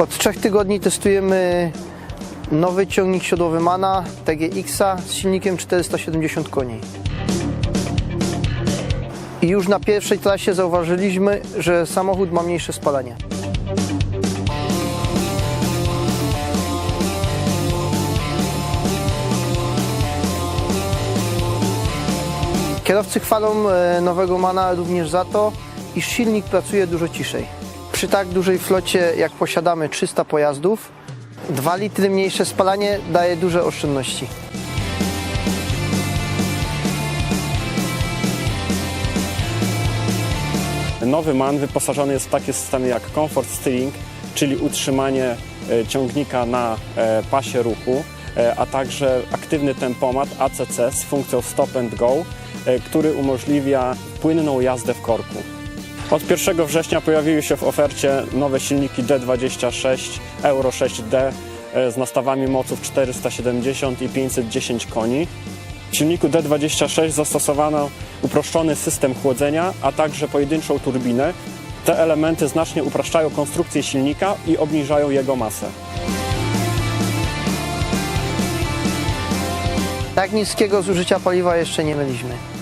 Od trzech tygodni testujemy nowy ciągnik siodłowy Mana TGX-a z silnikiem 470 koni. I już na pierwszej trasie zauważyliśmy, że samochód ma mniejsze spalanie. Kierowcy chwalą e, nowego Mana również za to, iż silnik pracuje dużo ciszej. Przy tak dużej flocie, jak posiadamy 300 pojazdów, 2 litry mniejsze spalanie daje duże oszczędności. Nowy MAN wyposażony jest w takie systemy jak Comfort Steering, czyli utrzymanie e, ciągnika na e, pasie ruchu, e, a także aktywny tempomat ACC z funkcją Stop and Go, który umożliwia płynną jazdę w korku. Od 1 września pojawiły się w ofercie nowe silniki D26 Euro 6D e, z nastawami moców 470 i 510 koni. W silniku D26 zastosowano uproszczony system chłodzenia, a także pojedynczą turbinę. Te elementy znacznie upraszczają konstrukcję silnika i obniżają jego masę. Tak niskiego zużycia paliwa jeszcze nie mieliśmy.